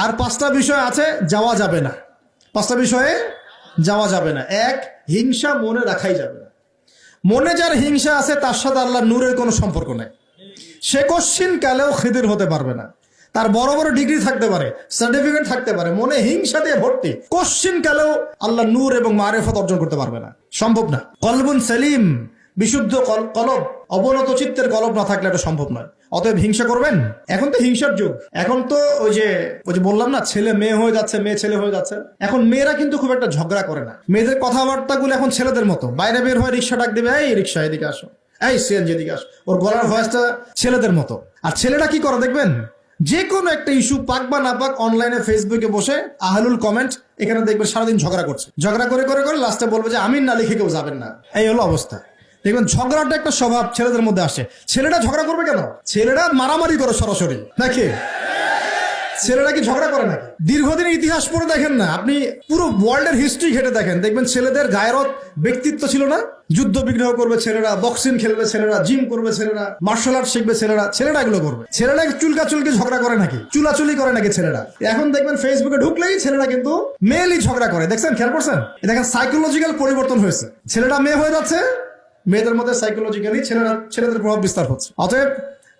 আর পাঁচটা বিষয় আছে, যাওয়া যাবে না। পাঁচটা বিষয়ে যাওয়া যাবে না। এক, হিংসা মনে রাখাই যাবে না। মনে যার হিংসা আছে, তার সাথে আল্লাহ নূরের কোনো সম্পর্ক নেই। সে কোশ্চিন কালেও খিদির হতে পারবে না। তার বড় বড় ডিগ্রি থাকতে পারে সার্টিফিকেট থাকতে পারে, মনে হিংসা দিয়ে ভর্তি। কোশ্চিন কালেও আল্লাহ নূর এবং মারেফত অর্জন করতে পারবে না। সম্ভব না। কলবুন সেলিম, বিশুদ্ধ কল- কলব। অবনত চিত্তের কলব না থাকলে এটা সম্ভব নয়। অতএব হিংসা করবেন? এখন তো হিংসার যুগ। এখন তো ওই যে ওই যে বললাম না, ছেলে মেয়ে হয়ে যাচ্ছে, মেয়ে ছেলে হয়ে যাচ্ছে। এখন মেয়েরা কিন্তু খুব একটা ঝগড়া করে না। মেয়েদের কথাবার্তাগুলো এখন ছেলেদের মতো। বাইরে বের হয়ে রিক্সা ডাক দেবে, এই রিক্সা, এদিকে আসো। এই সিএনজি, এদিকে আসো। ওর গলার ভয়েসটা ছেলেদের মতো। আর ছেলেরা কি করে দেখবেন? যে কোনো একটা ইস্যু পাক বা না পাক অনলাইনে, ফেসবুকে বসে আহলুল কমেন্ট, এখানে দেখবেন সারাদিন ঝগড়া করছে। ঝগড়া করে করে করে লাস্টে বলবে যে, আমিন না লিখে কেউ যাবেন না। এই হলো অবস্থা। দেখবেন ঝগড়াটা একটা স্বভাব ছেলেদের মধ্যে আসে। ছেলেটা ঝগড়া করবে কেন? ছেলেরা মারামারি করে সরাসরি। নাকি? ছেলেরা কি ঝগড়া করে নাকি? দীর্ঘদিনের ইতিহাস পড়ে দেখেন না। আপনি পুরো ওয়ার্ল্ডের হিস্ট্রি ঘেটে দেখেন। দেখবেন ছেলেদের গায়রত ব্যক্তিত্ব ছিল না। যুদ্ধ বিগ্রহ করবে ছেলেরা বক্সিং খেলবে ছেলেরা জিম করবে ছেলেরা মার্শাল আর্ট শিখবে ছেলেরা ছেলেরা এগুলো করবে। ছেলেরা চুলকা চুলকে ঝগড়া করে নাকি? চুলাচুলি করে নাকি ছেলেরা? এখন দেখবেন ফেসবুকে ঢুকলেই ছেলেরা কিন্তু মেয়েলি ঝগড়া করে। দেখছেন? খেয়াল করছেন? দেখেন সাইকোলজিক্যাল পরিবর্তন হয়েছে। ছেলেটা মেয়ে হয়ে যাচ্ছে মেয়েদের মধ্যে সাইকোলজিক্যালি ছেলেরা ছেলেদের প্রভাব বিস্তার হচ্ছে। অতএব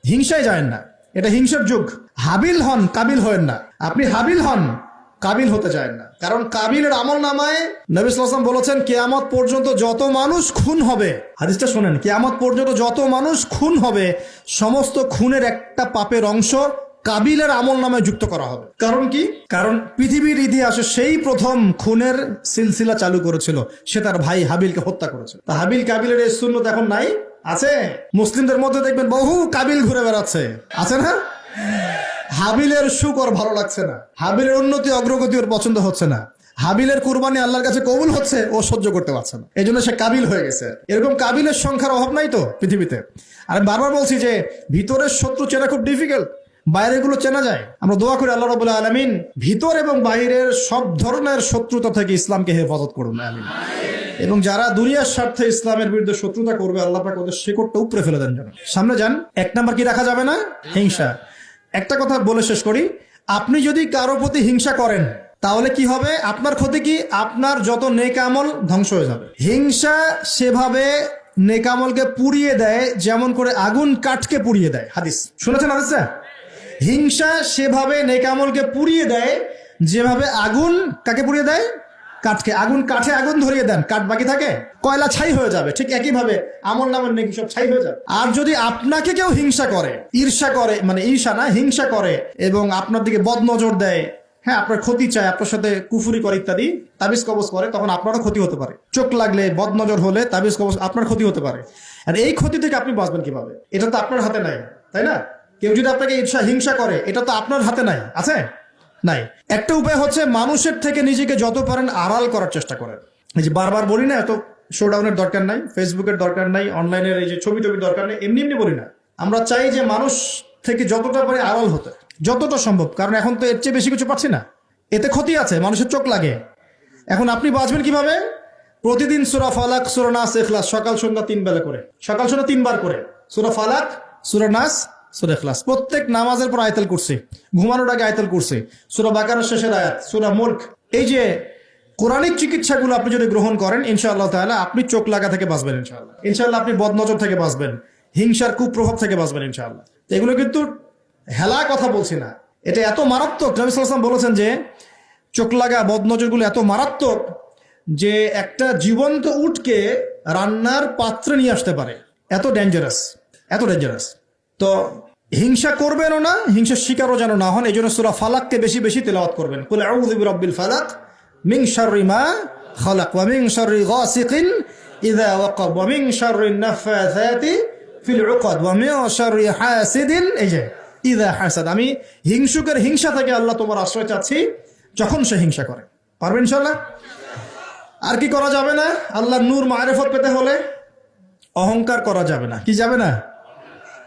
হিংসায় যায় না। এটা হিংসার যুগ। হাবিল হন, কাবিল হয়েন না। আপনি হাবিল হন, কাবিল হতে চায় না। কারণ কাবিলের আমল নামায় নবী সাল্লাম বলেছেন, কেয়ামত পর্যন্ত যত মানুষ খুন হবে, হাদিসটা শোনেন, কেয়ামত পর্যন্ত যত মানুষ খুন হবে, সমস্ত খুনের একটা পাপের অংশ কাবিলের আমল নামে যুক্ত করা হবে। কারণ কি? কারণ পৃথিবীর ইতিহাসে সেই প্রথম খুনের সিলসিলা চালু করেছিল। সে তার ভাই হাবিলকে হত্যা করেছে তা হাবিল কাবিলের এই শূন্যত এখন নাই? আছে? মুসলিমদের মধ্যে দেখবেন বহু কাবিল ঘুরে বেড়াচ্ছে। আছে না? হাবিলের সুখ ওর ভালো লাগছে না। হাবিলের উন্নতি, অগ্রগতি ওর পছন্দ হচ্ছে না। হাবিলের কুরবানি আল্লাহর কাছে কবুল হচ্ছে, ও সহ্য করতে পারছে না। এই জন্য সে কাবিল হয়ে গেছে। এরকম কাবিলের সংখ্যার অভাব নাই তো পৃথিবীতে। আর বারবার বলছি যে, ভিতরের শত্রু চেনা খুব ডিফিকাল্ট বাইরেগুলো চেনা যায়। আমরা দোয়া করি আল্লাহ রবুল্লাহ আলমিন ভিতর এবং বাইরের সব ধরনের শত্রুতা থেকে ইসলামকে হেফাজত করুন, আমিন। এবং যারা দুনিয়ার স্বার্থে ইসলামের বিরুদ্ধে শত্রুতা করবে, আল্লাহ পাক ওদের শেকড়টা উপরে ফেলে দেন যেন। সামনে যান, এক নাম্বার কি রাখা যাবে না? হিংসা। একটা কথা বলে শেষ করি, আপনি যদি কারও প্রতি হিংসা করেন, তাহলে কি হবে? আপনার ক্ষতি কি? আপনার যত নেক আমল ধ্বংস হয়ে যাবে। হিংসা সেভাবে নেকামলকে পুড়িয়ে দেয়, যেমন করে আগুন কাঠকে পুড়িয়ে দেয়। হাদিস। শুনেছেন হাদিসটা? হিংসা সেভাবে নেকামলকে পুড়িয়ে দেয়, যেভাবে আগুন কাকে পুড়িয়ে দেয়? কাঠকে। আগুন কাঠে আগুন ধরিয়ে দেন। কাঠ বাকি থাকে? কয়লা ছাই হয়ে যাবে। ঠিক একইভাবে আমল নামের নাকি সব ছাই হয়ে যাবে। আর যদি আপনাকে কেউ হিংসা করে, ঈর্ষা করে মানে ঈর্ষা না, হিংসা করে এবং আপনার দিকে বদনজর দেয় হ্যাঁ আপনার ক্ষতি চায়, আপনার সাথে কুফুরি করে ইত্যাদি, তাবিজ কবজ করে, তখন আপনারও ক্ষতি হতে পারে। চোখ লাগলে বদনজর হলে তাবিজ কবজ, আপনার ক্ষতি হতে পারে। আর এই ক্ষতি থেকে আপনি বাঁচবেন কীভাবে? এটা তো আপনার হাতে নাই, তাই না? কেউ যদি আপনাকে ঈর্ষা হিংসা করে, এটা তো আপনার হাতে নাই, আছে? নাই। একটা উপায় হচ্ছে, মানুষের থেকে নিজেকে যত পারেন আড়াল করার চেষ্টা করেন। এই যে বারবার বলি না, এত শোডাউনের দরকার নাই ফেসবুকের দরকার নাই অনলাইনের এই যে ছবি টবি দরকার নেই, এমনি এমনি বলি না। আমরা চাই যে মানুষ থেকে যতটা পারে আড়াল হতে, যতটা সম্ভব, কারণ এখন তো এর চেয়ে বেশি কিছু পাচ্ছি না। এতে ক্ষতি আছে, মানুষের চোখ লাগে। এখন আপনি বাঁচবেন কীভাবে? প্রতিদিন সুরা ফালাক, সুরা নাস এখলাস সকাল, সন্ধ্যা তিন বেলা করে। সকাল, সন্ধ্যা তিনবার করে। সুরা ফালাক, সুরা নাস সুরা এখলাস প্রত্যেক নামাজের পর আয়তাল করছে ঘুমানোর আগে আয়তাল করছে সুরা বাকারের শেষের আয়াত, সুরা মুল্ক। এই যে কোরআনিক চিকিৎসাগুলো আপনি যদি গ্রহণ করেন, ইনশাআল্লাহ তাহলে আপনি চোখ লাগা থেকে বাঁচবেন, ইনশাআল্লাহ। ইনশাআল্লাহ আপনি বদনজর থেকে বাঁচবেন, হিংসার কুপ্রভাব থেকে বাঁচবেন, ইনশাআল্লাহ। তো এগুলো কিন্তু হেলা কথা বলছি না। এটা এত মারাত্মক, নবী ওয়াসাল্লাম বলেছেন যে, চোখ লাগা, বদনজরগুলো এত মারাত্মক যে একটা জীবন্ত উটকে রান্নার পাত্রে নিয়ে আসতে পারে। এত ডেঞ্জারাস এত ডেঞ্জারাস তো হিংসা করবেনও না হিংসার শিকারও যেন না হন এই জন্য সুরা ফালাককে বেশি বেশি তেলাওয়াত করবেন। কুল আউযু বিরাব্বিল ফালাক মিন শাররি মা খালাক ওয়া মিন শাররি গাসিকিন ইযা ওয়াকাব ওয়া মিন শাররি নাফাসাতি ফিল উকাদ ওয়া মিন শাররি হাসিদিন। এই যে, ইযা হাসাদ, আমি হিংসুকের হিংসা থেকে আল্লাহ তোমার আশ্রয় চাচ্ছি যখন সে হিংসা করে। পারবেন ইনশাআল্লাহ? আর কি করা যাবে না? আল্লাহ নূর মারেফত পেতে হলে অহংকার করা যাবে না। কি যাবে না?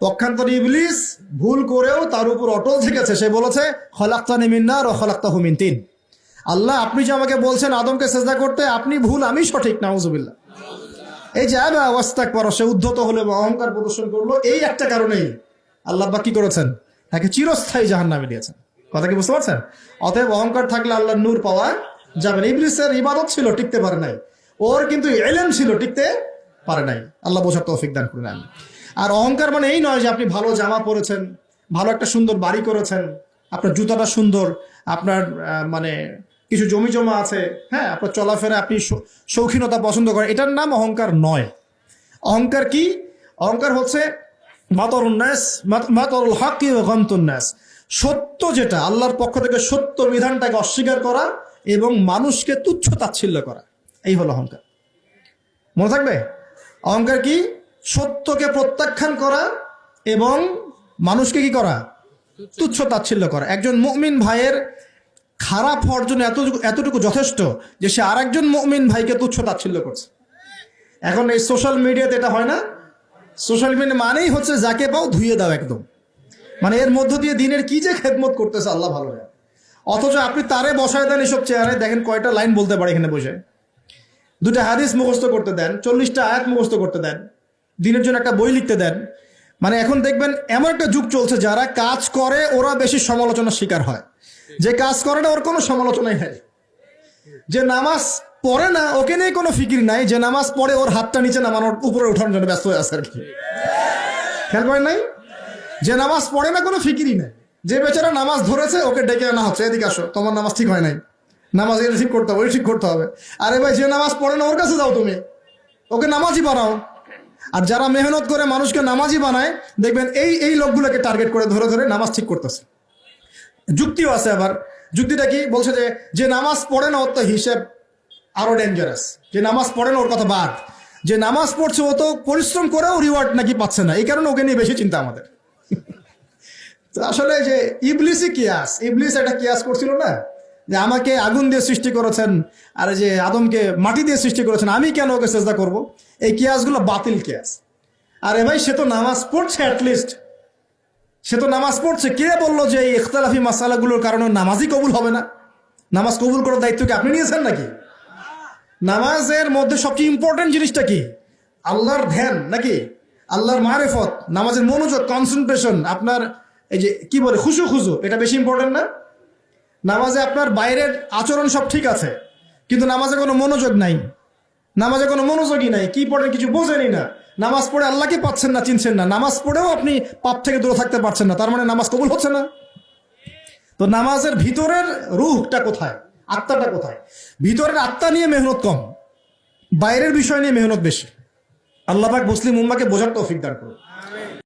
পক্ষান্তর ইবলিস ভুল করেও তার উপর অটল থেকেছে। সে বলেছে, খলাক্তানি মিন্নার ও খলাক্তা হুমিন তিন। আল্লাহ, আপনি যে আমাকে বলছেন আদমকে সেজদা করতে, আপনি ভুল, আমি সঠিক, নাউজুবিল্লাহ। এই যে অবস্থা করো সে উদ্ধত হলো বা অহংকার প্রদর্শন করল, এই একটা কারণেই আল্লাহ বা কি করেছেন? তাকে চিরস্থায়ী জাহান নামে দিয়েছেন। কথা কি বুঝতে পারছেন? অতএব অহংকার থাকলে আল্লাহর নূর পাওয়া যাবে না। ইবলিসের ইবাদত ছিল, টিকতে পারে নাই। ওর কিন্তু এলেম ছিল, টিকতে পারে নাই। আল্লাহ বোঝার তৌফিক দান করে নেন আর অহংকার মানে এই নয় যে আপনি ভালো জামা পরেছেন, ভালো একটা সুন্দর বাড়ি করেছেন, আপনার জুতাটা সুন্দর, আপনার মানে কিছু জমি জমা আছে হ্যাঁ আপনার চলাফেরা আপনি শৌখিনতা পছন্দ করেন, এটার নাম অহংকার নয়। অহংকার কি? অহংকার হচ্ছে মাতরুন্নাস মাতরুল হাকি গমতুন্নাস সত্য যেটা, আল্লাহর পক্ষ থেকে সত্য বিধানটাকে অস্বীকার করা এবং মানুষকে তুচ্ছ তাচ্ছিল্য করা, এই হলো অহংকার। মনে থাকবে? অহংকার কি? সত্যকে প্রত্যাখ্যান করা এবং মানুষকে কি করা? তুচ্ছ তাচ্ছিল্য করা। একজন মুমিন ভাইয়ের খারাপ হওয়ার জন্য এতটুকু এতটুকু যথেষ্ট যে সে আরেকজন মুমিন ভাইকে তুচ্ছ তাচ্ছিল্য করছে। এখন এই সোশ্যাল মিডিয়াতে এটা হয় না। সোশ্যাল মিডিয়া মানেই হচ্ছে যাকে পাও ধুয়ে দাও একদম। মানে এর মধ্য দিয়ে দিনের কি যে খেদমত করতেছে আল্লাহ ভালো। অথচ আপনি তারে বসায় দেন এসব চেয়ারে, দেখেন কয়টা লাইন বলতে পারে এখানে বসে। দুটা হাদিস মুখস্থ করতে দেন, চল্লিশটা আয়াত মুখস্থ করতে দেন। দিনের জন্য একটা বই লিখতে দেন। মানে এখন দেখবেন এমন একটা যুগ চলছে যারা কাজ করে, ওরা বেশি সমালোচনার শিকার হয়। যে কাজ করে না, ওর কোনো সমালোচনাই হয় যে নামাজ পড়ে না, ওকে নিয়ে কোনো ফিকির নাই। যে নামাজ পড়ে, ওর হাতটা নিচে নামানোর উপরে ওঠানোর জন্য ব্যস্ত হয়ে আছে আর কি। খেয়াল করেন নাই? যে নামাজ পড়ে না, কোনো ফিকিরই নাই। যে বেচারা নামাজ ধরেছে, ওকে ডেকে আনা হচ্ছে। এদিকে আসো, তোমার নামাজ ঠিক হয় নাই। নামাজ এটা ঠিক করতে হবে, ওই ঠিক করতে হবে। আরে ভাই, যে নামাজ পড়ে না, ওর কাছে যাও তুমি। ওকে নামাজই বানাও আর যারা মেহনত করে মানুষকে নামাজই বানায়, দেখবেন এই এই লোকগুলোকে টার্গেট করে ধরে ধরে নামাজ ঠিক করতেছে। যুক্তিও আছে আবার। যুক্তিটা কি? বলছে যে যে নামাজ পড়ে না, ওর তো হিসেব আরও ডেঞ্জারাস যে নামাজ পড়ে না, ওর কথা বাদ। যে নামাজ পড়ছে, ও তো পরিশ্রম করেও রিওয়ার্ড নাকি পাচ্ছে না। এই কারণে ওকে নিয়ে বেশি চিন্তা আমাদের। তো আসলে যে ইবলিসই কিয়াস, ইবলিস একটা কিয়াস করছিল না? যে আমাকে আগুন দিয়ে সৃষ্টি করেছেন আর এই যে আদমকে মাটি দিয়ে সৃষ্টি করেছেন, আমি কেন ওকে চেষ্টা করব? এই কিয়াসগুলো বাতিল কিয়াস। আরে ভাই, সে তো নামাজ পড়ছে অ্যাটলিস্ট সে তো নামাজ পড়ছে। কে বলল যে এই ইখতালাফি মাসালাগুলোর কারণে নামাজই কবুল হবে না? নামাজ কবুল করার দায়িত্ব কি আপনি নিয়েছেন নাকি? নামাজের মধ্যে সবচেয়ে ইম্পর্টেন্ট জিনিসটা কি? আল্লাহর ধ্যান নাকি? আল্লাহর মারেফত, নামাজের মনোযোগ কনসেন্ট্রেশন আপনার এই যে কি বলে খুশু খুশু এটা বেশি ইম্পর্টেন্ট না? নামাজে আপনার বাইরের আচরণ সব ঠিক আছে, কিন্তু নামাজে কোনো মনোযোগ নাই। নামাজে কোনো মনোযোগই নাই কি পড়েন কিছু বোঝেনই না। নামাজ পড়ে আল্লাহকে পাচ্ছেন না, চিনছেন না। নামাজ পড়েও আপনি পাপ থেকে দূরে থাকতে পারছেন না, তার মানে নামাজ কবুল হচ্ছে না। তো নামাজের ভিতরের রুহটা কোথায়? আত্মাটা কোথায়? ভিতরের আত্মা নিয়ে মেহনত কম, বাইরের বিষয় নিয়ে মেহনত বেশি। আল্লাহ পাক মুসলিম উম্মাকে বোঝার তৌফিক দান করুন।